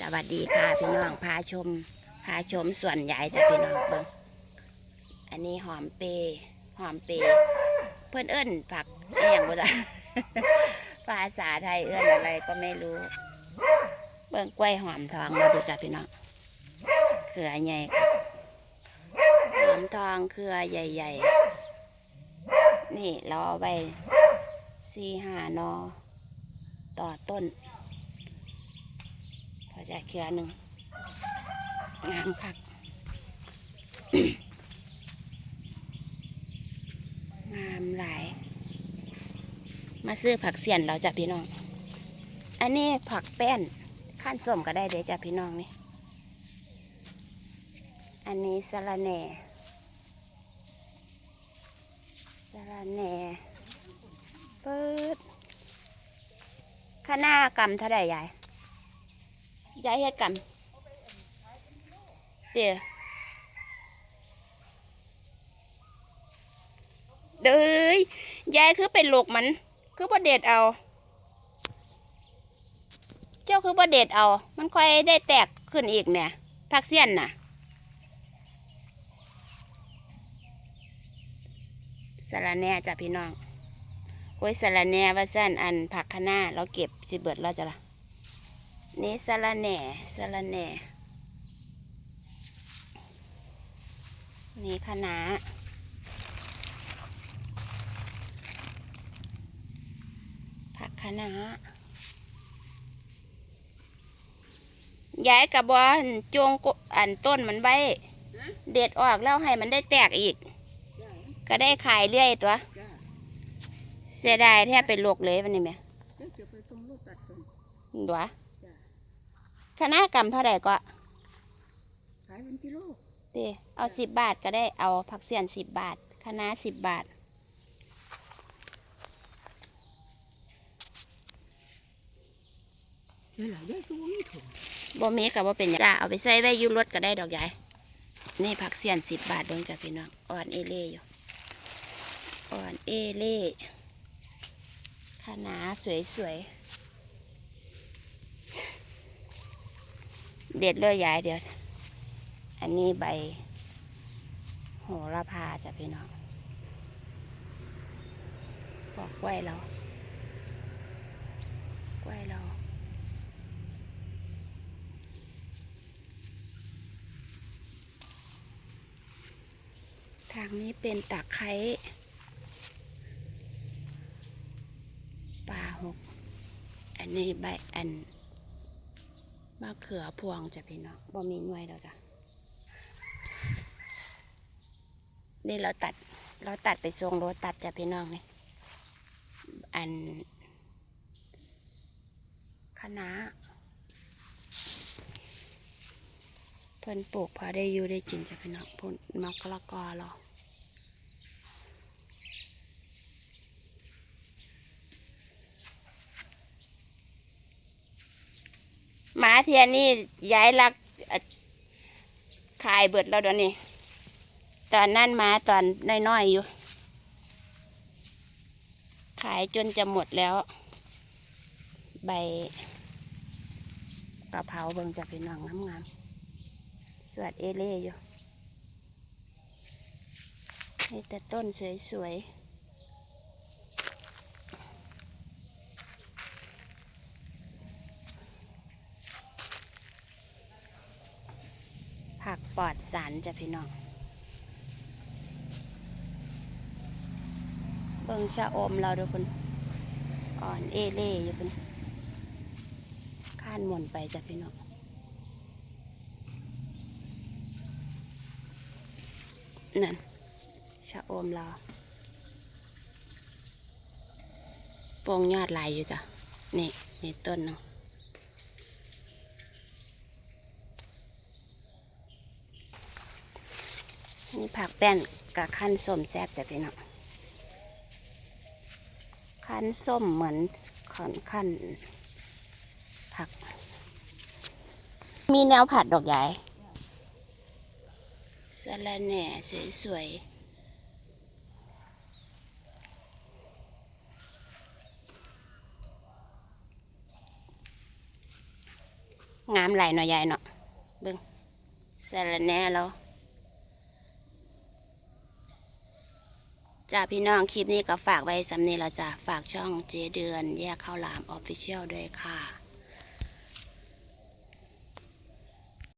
สวัสดีค่ะพี่น้องพาชมพาชมส่วนใหญ่จากพี่น้องเบิ้งอันนี้หอมเปย์หอมเปย์เพื่อนเอิ้นผักอหย่างบ่จ้ะภาษาไทยเอิ้นอะไรก็ไม่รู้ เบิ้งกล้วยหอมทองมาดูจ้ะพี่น้องเครือใหญ่หอมทองเครือใหญ่ๆนี่รอไปสี่ห้านอต่อต้น จะเครือหนึ่งงามคักงามหลาย มาซื้อผักเสียนเราจ้ะพี่น้อง อันนี้ผักแป้นขั้นส้มก็ได้เดี๋ยวจ้ะพี่น้องนี่ อันนี้สะระแหน่สะระแหน่เปิดข้าหน้ากำเท่าไหร่ยาย ยายเฮ็ดกำเดี๋ยวเด้ยยายคือเป็นลูกมัน คือประเด็ดเอา เจ้าคือประเด็ดเอา มันค่อยได้แตกขึ้นอีกเนี่ยผักเสี้ยนน่ะสาระแน่จ้ะพี่น้องโอ้ยสาระแน่ว่าสั้นอันผักคะน้าเราเก็บสิเบิดแล้วจ้ะล่ะ นี่สะระแหน่สะระแหน่ นี่คะน้าผักคะน้าย้ายกับบอลจงกอันต้นมันไว้ เด็ดออกแล้วให้มันได้แตกอีก ก็ได้ขายเรื่อยตัวจ้าเสียดายแทบเป็นโรคเลยวันนี้แม่เดี๋ยวจะไปตรงลูกตัดก่อนดัวจ้ะ คณะกรรมเท่าไหร่ก็ขายเป็นกิโลเตเอาสิบบาทก็ได้เอาผักเสียนสิบบาทคณะสิบบาท เดี๋ยวหลายได้ตัวนี้ถุงบ่มีค่ะบ่เป็นหยังจ้าเอาไปใส่ไว้อยูรถก็ได้ดอกใหญ่นี่ผักเสียนสิบบาทเบิ่งจ้ะพี่น้องอ่อนเอเล่อยู่อ่อนเอเล่คณะสวยๆ เด็ดเลยยายเดี๋ยว อันนี้ใบ โหระพาจ้ะพี่น้องปอกกล้วยเรากล้วยเราทางนี้เป็นตะไคร้ปลาหก อันนี้ใบอัน มะเขือพวงจ้ะพี่น้องบ่มีหน่วยแล้วจ้ะนี่เราตัดเราตัดไปทรงรถตัดจ้ะพี่น้องนี่อันคณะเพิ่นปลูกพอได้อยู่ได้กินจ้ะพี่น้องพุ่นมะกะละกอเรา หมาเทียนนี่ย้ายลักขายเบิดแล้วเดี๋ยวนี้ ตอนนั้นหมาตอนน้อยๆอยู่ ขายจนจะหมดแล้ว ใบกะเพราเบิ่งจะเป็นหนังงามๆสวดเอเล่อยู่นี่แต่ต้นสวยๆผัก ปลอดสารจ้ะพี่น้องเบิ่งชะอมเราเดูคนอ่อนเอเล่อยู่คนข้านหมุนไปจ้ะพี่น้องนั่นชะอมเราโปร่งยอดลายอยู่จ้ะนี่นี่ต้นเนาะ นี่ผักแป้นกับขั้นส้มแซ่บจ้ะพี่น้องคั้นส้มเหมือนขันขั้นผัก มีแนวผัดดอกใหญ่สะระแหน่สวยๆงามไหลายเนาะยายเนาะเบิ่งสารแหน่แล้ว จ้าพี่น้องคลิปนี้ก็ฝากไว้สำเนีละจ้ะฝากช่องเจเดือนแยกข้าวหลามออฟฟิเชียลด้วยค่ะ